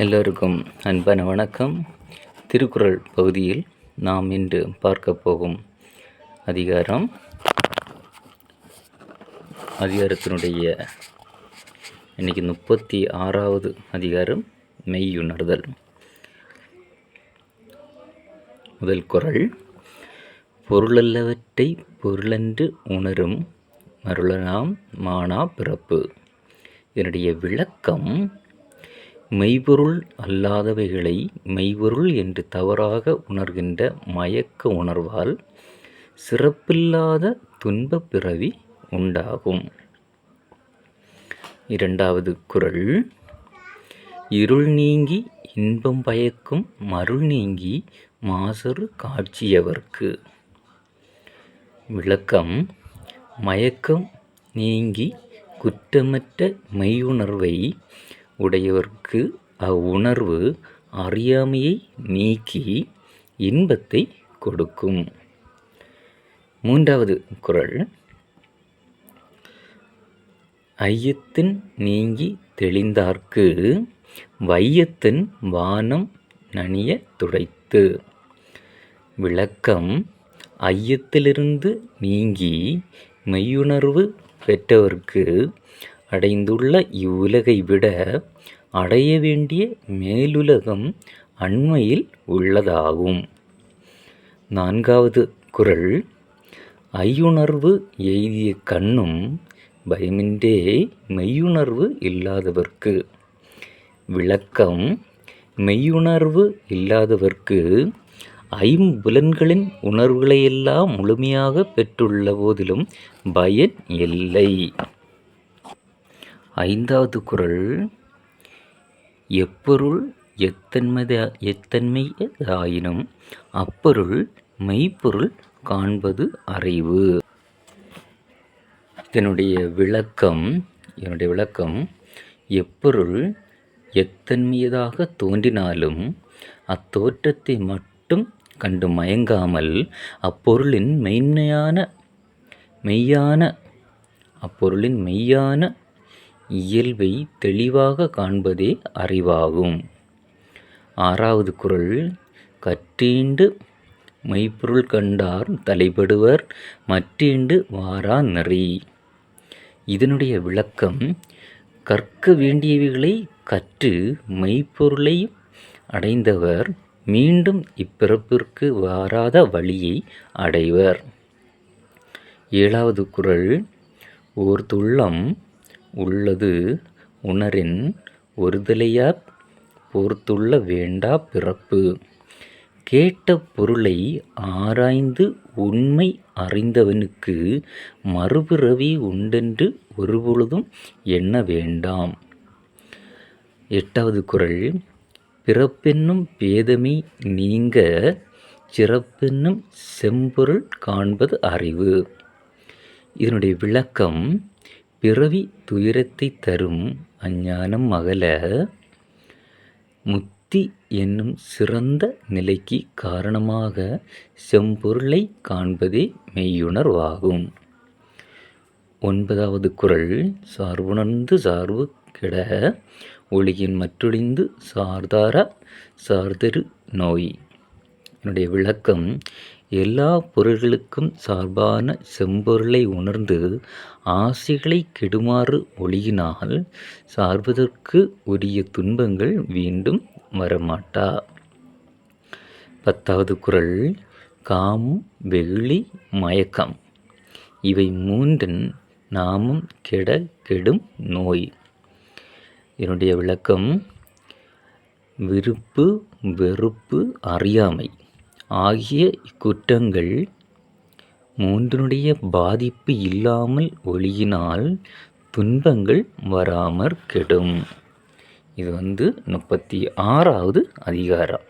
எல்லோருக்கும் அன்பான வணக்கம். திருக்குறள் பகுதியில் நாம் இன்று பார்க்க போகும் அதிகாரம் அதிகாரத்தினுடைய இன்றைக்கி முப்பத்தி ஆறாவது அதிகாரம் மெய்யுணர்தல். முதல் குறள் பொருளல்லவற்றை பொருளென்று உணரும் மருளனாம் மானா பிறப்பு. இதனுடைய விளக்கம் மெய்பொருள் அல்லாதவைகளை மெய்பொருள் என்று தவறாக உணர்கின்ற மயக்க உணர்வால் சிறப்பில்லாத துன்பப் பிறவி உண்டாகும். இரண்டாவது குரல். இருள் நீங்கி இன்பம் பயக்கும் மருள் நீங்கி மாசறு காட்சியவர்க்கு. விளக்கம். மயக்கம் நீங்கி குற்றமற்ற மெய்யுணர்வை உடையவர்க்கு அவ்வுணர்வு அறியாமையை நீக்கி இன்பத்தை கொடுக்கும். மூன்றாவது குரல். ஐயத்தின் நீங்கி தெளிந்தார்க்கு வையத்தின் வானம் நனிய துடைத்து. விளக்கம். ஐயத்திலிருந்து நீங்கி மெய்யுணர்வு பெற்றவர்க்கு அடைந்துள்ள இவ்வுலகை விட அடைய வேண்டிய மேலுலகம் அண்மையில் உள்ளதாகும். நான்காவது குறள் ஐயுணர்வு எய்திய கண்ணும் பயமின்றே மெய்யுணர்வு இல்லாதவர்க்கு. விளக்கம். மெய்யுணர்வு இல்லாதவர்க்கு ஐம்புலன்களின் உணர்வுகளையெல்லாம் முழுமையாக பெற்றுள்ள போதிலும் பயன் இல்லை. ஐந்தாவது குரல் எப்பொருள் எத்தன்மத எத்தன்மையதாயினும் அப்பொருள் மெய்ப்பொருள் காண்பது அறிவு. இதனுடைய விளக்கம் இதனுடைய விளக்கம் எப்பொருள் எத்தன்மையதாக தோன்றினாலும் அத்தோற்றத்தை மட்டும் கண்டு மயங்காமல் அப்பொருளின் மெய்மையான மெய்யான அப்பொருளின் மெய்யான இயல்பை தெளிவாக காண்பதே அறிவாகும். ஆறாவது குறள் கற்றீண்டு மெய்ப்பொருள் கண்டார் தலைப்படுவர் மற்றீண்டு வாரா நெறி இதனுடைய விளக்கம் கற்க வேண்டியவைகளை கற்று மெய்ப்பொருளை அடைந்தவர் மீண்டும் இப்பிறப்பிற்கு வாராத வழியை அடைவர். ஏழாவது குரல் ஓர் துள்ளம் உள்ளது உணரின் ஒருதலையாற் போர்த்துள்ள வேண்டா பிறப்பு. கேட்ட பொருளை ஆராய்ந்து உண்மை அறிந்தவனுக்கு மறுபிறவி உண்டென்று ஒருபொழுதும் எண்ண வேண்டாம். எட்டாவது குறள் பிறப்பென்னும் பேதமை நீங்க சிறப்பென்னும் செம்பொருள் காண்பது அறிவு. இதனுடைய விளக்கம் பிறவி துயரத்தை தரும் அஞ்ஞானம் அகல முத்தி என்னும் சிறந்த நிலைக்கு காரணமாக செம்பொருளை காண்பதே மெய்யுணர்வாகும். ஒன்பதாவது குரல் சார்புணர்ந்து சார்பு கிட ஒளியின் மற்றொழிந்து சார்தார சார்தரு நோய். என்னுடைய விளக்கம் எல்லா பொருள்களுக்கும் சார்பான செம்பொருளை உணர்ந்து ஆசைகளை கெடுமாறு ஒளியினால் சார்வதற்கு உரிய துன்பங்கள் மீண்டும் வரமாட்டா. பத்தாவது குரல் காமம் வெகுளி மயக்கம். இவை மூன்றின் நாமும் கெட கெடும் நோய். என்னுடைய விளக்கம் விருப்பு வெறுப்பு அறியாமை. ஆகிய இக்குற்றங்கள் மூன்றினுடைய பாதிப்பு இல்லாமல் ஒளியினால் துன்பங்கள் வராமற் கெடும். இது வந்து முப்பத்தி ஆறாவது அதிகாரம்.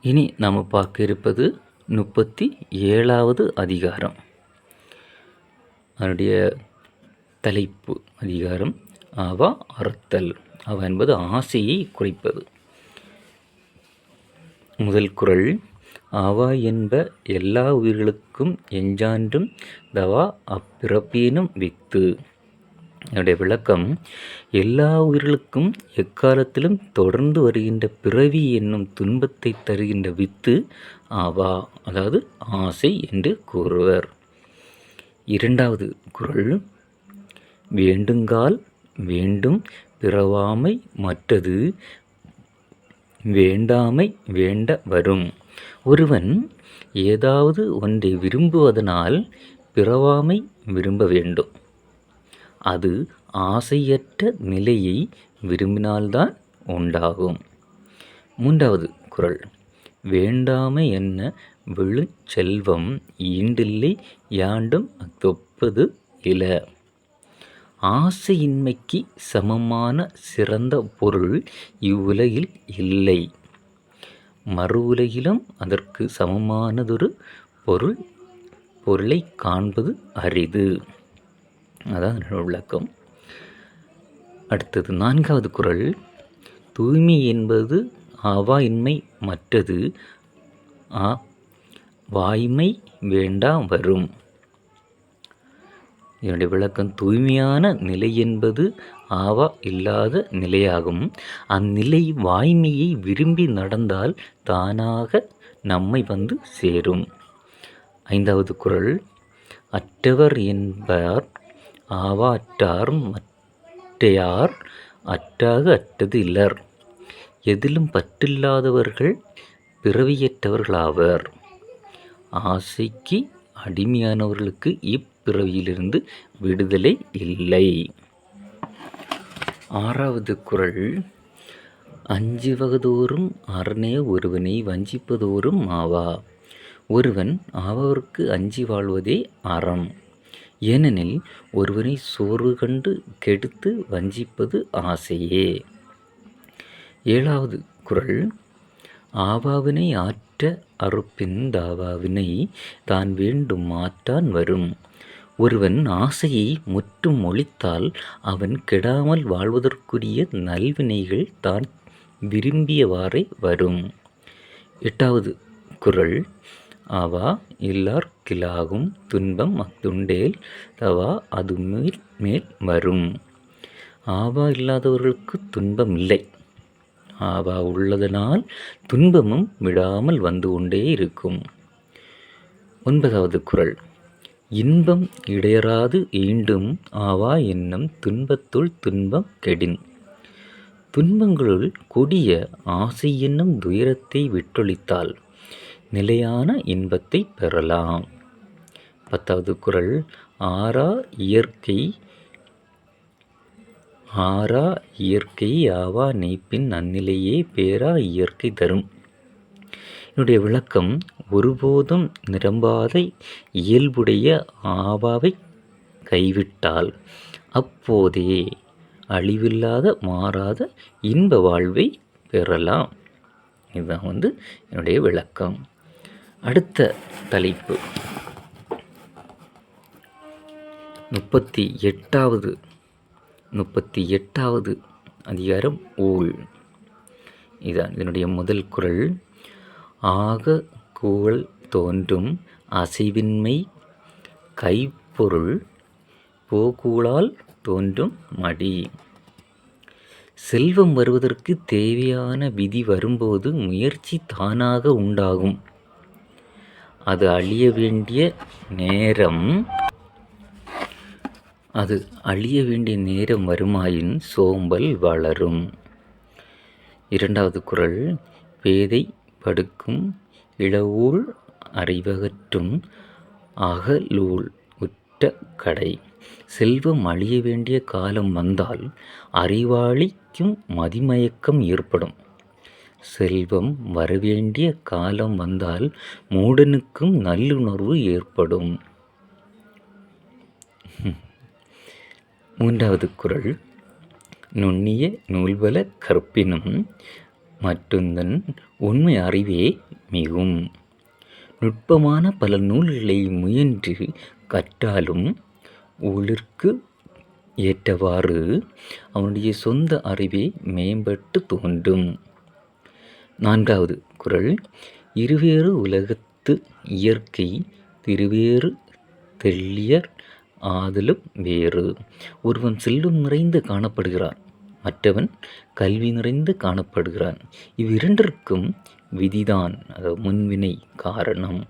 இனி நாம் பார்க்க இருப்பது முப்பத்தி ஏழாவது அதிகாரம். அதனுடைய தலைப்பு அதிகாரம் அவா அறுத்தல். அவ என்பது ஆசையை குறைப்பது. முதல் குறள் ஆவா என்ப எல்லா உயிர்களுக்கும் எஞ்சான்றும் தவா அப்பிறப்பீனும் வித்து. என்னுடைய விளக்கம் எல்லா உயிர்களுக்கும் எக்காலத்திலும் தொடர்ந்து வருகின்ற பிறவி என்னும் துன்பத்தை தருகின்ற வித்து ஆவா அதாவது ஆசை என்று கூறுவர். இரண்டாவது குரல் வேண்டுங்கால் வேண்டும் பிறவாமை மற்றது வேண்டாமை வேண்ட வரும். ஒருவன் ஏதாவது ஒன்றை விரும்புவதனால் பிறவாமை விரும்ப வேண்டும். அது ஆசையற்ற நிலையை விரும்பினால்தான் உண்டாகும். மூன்றாவது குரல். வேண்டாமை என்ன விழு செல்வம் ஈண்டில்லை யாண்டும் தொப்பது இல. ஆசையின்மைக்கு சமமான சிறந்த பொருள் இவ்வுலகில் இல்லை. மறு உலகிலும் அதற்கு சமமானதொரு பொருள் பொருளை காண்பது அரிது. அதான் விளக்கம். அடுத்தது நான்காவது குரல். தூய்மை என்பது அவாயின்மை மற்றது. ஆ வாய்மை வேண்டா வரும். இதனுடைய விளக்கம் தூய்மையான நிலை என்பது ஆவா இல்லாத நிலையாகும். அந்நிலை வாய்மையை விரும்பி நடந்தால் தானாக நம்மை வந்து சேரும். ஐந்தாவது குரல் அற்றவர் என்பார் ஆவா அற்றார் மற்றையார் அற்றாக அற்றது இல்லர். எதிலும் பற்றில்லாதவர்கள் பிறவியற்றவர்களாவர். ஆசைக்கு அடிமையானவர்களுக்கு இப் பிறவியிலிருந்து விடுதலை இல்லை. ஆறாவது குரல். அஞ்சுவதோறும் அரணே ஒருவனை வஞ்சிப்பதோறும் ஆவா. ஒருவன் ஆவாவிற்கு அஞ்சி வாழ்வதே அறம். ஏனெனில் ஒருவனை சோர்வு கண்டு கெடுத்து வஞ்சிப்பது ஆசையே. ஏழாவது குரல். ஆவாவினை ஆற்ற அறுப்பின் தாவாவினை தான் வேண்டும் மாற்றான் வரும். ஒருவன் ஆசையை முற்றும் ஒழித்தால் அவன் கெடாமல் வாழ்வதற்குரிய நல்வினைகள் தான் விரும்பியவாறே வரும். எட்டாவது குரல். அவா இல்லார் துன்பம் அத்துண்டேல் தவா அது மேல் மேல் வரும். ஆவா இல்லாதவர்களுக்கு துன்பம் இல்லை. ஆவா உள்ளதனால் துன்பமும் விடாமல் வந்து கொண்டே இருக்கும். ஒன்பதாவது குரல். இன்பம் இடையராது ஈண்டும் ஆவா என்னும் துன்பத்துள் துன்பம் கெடின். துன்பங்களுள் கொடிய ஆசை என்னும் துயரத்தை விட்டொழித்தால் நிலையான இன்பத்தை பெறலாம். பத்தாவது குரல் ஆறா இயற்கை ஆறா இயற்கை ஆவா நெய்ப்பின் அந்நிலையே பேரா இயற்கை தரும். என்னுடைய விளக்கம் ஒருபோதும் நிரம்பாத இயல்புடைய ஆவாவை கைவிட்டால் அப்போதே அழிவில்லாத மாறாத இன்ப வாழ்வை பெறலாம். இதுதான் வந்து என்னுடைய விளக்கம். அடுத்த தலைப்பு. முப்பத்தி எட்டாவது முப்பத்தி எட்டாவது அதிகாரம் ஊழ் இதான் இதனுடைய முதல் குரல். ஆக புகழ் தோன்றும் அசைவின்மை கைப்பொருள் போகூழால் தோன்றும் மடி. செல்வம் வருவதற்கு தேவையான விதி வரும்போது முயற்சி தானாக உண்டாகும். அது அழிய வேண்டிய நேரம். அது அழிய வேண்டிய நேரம் வருமாயின் சோம்பல் வளரும். இரண்டாவது குரல் பேதை படுக்கும் இளவூழ் அறிவகற்றும் அகலூழ் உற்ற கடை. செல்வம் அழிய வேண்டிய காலம் வந்தால் அறிவாளிக்கும் மதிமயக்கம் ஏற்படும். செல்வம் வரவேண்டிய காலம் வந்தால் மூடனுக்கும் நல்லுணர்வு ஏற்படும். மூன்றாவது குரல். நுண்ணிய நூல்வல கற்பினும் மட்டுந்தன் உண்மை அறிவே மிகும். நுட்பமான பல நூல்களை முயன்று கற்றாலும் ஊழிற்கு ஏற்றவாறு அவனுடைய சொந்த அறிவே மேம்பட்டு தோன்றும். நான்காவது குரல். இருவேறு உலகத்து இயற்கை திருவேறு தெள்ளியர் ஆதலும் வேறு. ஒருவன் செல்லும் நிறைந்து காணப்படுகிறான். மற்றவன் கல்வி நிறைந்து காணப்படுகிறான். இவ்விரண்டிற்கும் விதிதான் அதாவது முன்வினை காரணம்.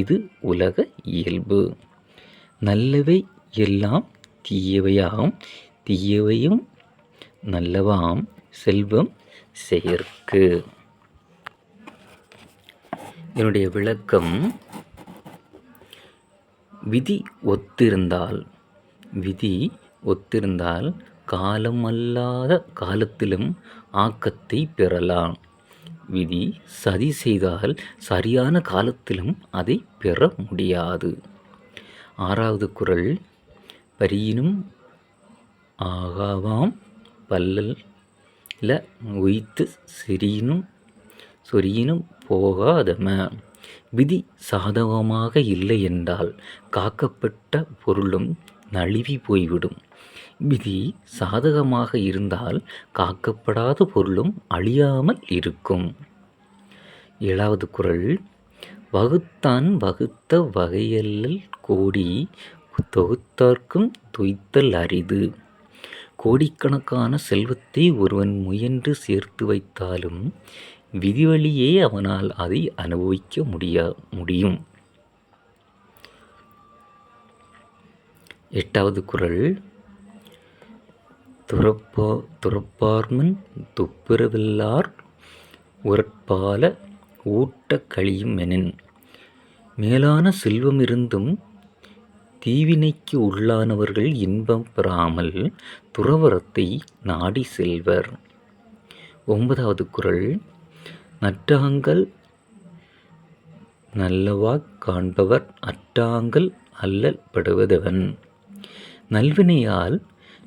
இது உலக இயல்பு. நல்லவை எல்லாம் தீயவையாம் தீயவையும் நல்லவாம் செல்வம் செயற்கு. என்னுடைய விளக்கம் விதி ஒத்திருந்தால் விதி ஒத்திருந்தால் காலம் அல்லாத காலத்திலும் ஆக்கத்தை பெறலாம். விதி சதி செய்தால் சரியான காலத்திலும் அதை பெற முடியாது. ஆறாவது குறள் பரியினும் ஆகாவாம் பல்லல் ல உய்த்து செரியினும் சொரியினும் போகாதம. விதி சாதகமாக இல்லை என்றால் காக்கப்பட்ட பொருளும் நழுவி போய்விடும். விதி சாதகமாக இருந்தால் காக்கப்படாத பொருளும் அழியாமல் இருக்கும். ஏழாவது குறள் வகுத்தான் வகுத்த வகையல்லல் கோடி தொகுத்தார்க்கும் துய்த்தல் அரிது. கோடிக்கணக்கான செல்வத்தை ஒருவன் முயன்று சேர்த்து வைத்தாலும் விதிவழியே அவனால் அதை அனுபவிக்க முடியா முடியும். எட்டாவது குறள் துறப்பா துறப்பார்மன் துப்புரவில்லார் உரற்பால ஊட்ட கழியும் எனின் மேலான செல்வம் இருந்தும் தீவினைக்கு உள்ளானவர்கள் இன்பம் பெறாமல் துறவரத்தை நாடி செல்வர். ஒன்பதாவது குரல். நற்றாங்கல் நல்லவாக் காண்பவர் அற்றாங்கல் அல்லல் படுவதவன். நல்வினையால்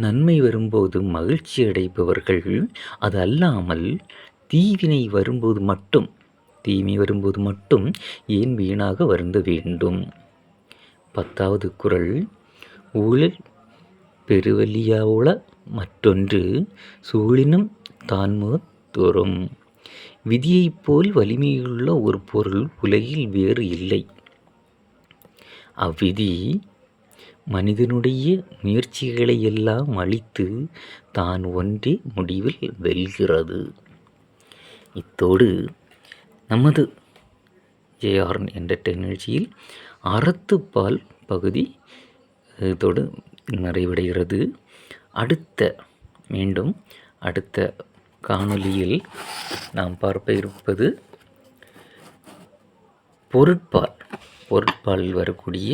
நன்மை வரும்போது மகிழ்ச்சி அடைபவர்கள் அது அல்லாமல் தீவினை வரும்போது மட்டும் தீமை வரும்போது மட்டும் ஏன் வீணாக வருந்த வேண்டும்? பத்தாவது குறள் ஊழல் பெருவலியாவுள மற்றொன்று சூழினும் தான்முக தோறும். விதியைப் போல் வலிமையுள்ள ஒரு பொருள் உலகில் வேறு இல்லை. அவ்விதி மனிதனுடைய முயற்சிகளை எல்லாம் அழித்து தான் ஒன்றே முடிவில் வெல்கிறது. இத்தோடு நமது ஜேஆர்என் என்டர்டெயின் நிகழ்ச்சியில் அறத்துப்பால் பகுதி இதோடு நிறைவடைகிறது. அடுத்த மீண்டும் அடுத்த காணொலியில் நாம் பார்ப்ப இருப்பது பொருட்பால். பொருட்பால் வரக்கூடிய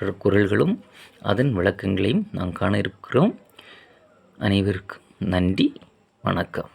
குரல்களும் அதன் விளக்கங்களையும் நாம் காண இருக்கிறோம். அனைவருக்கும் நன்றி. வணக்கம்.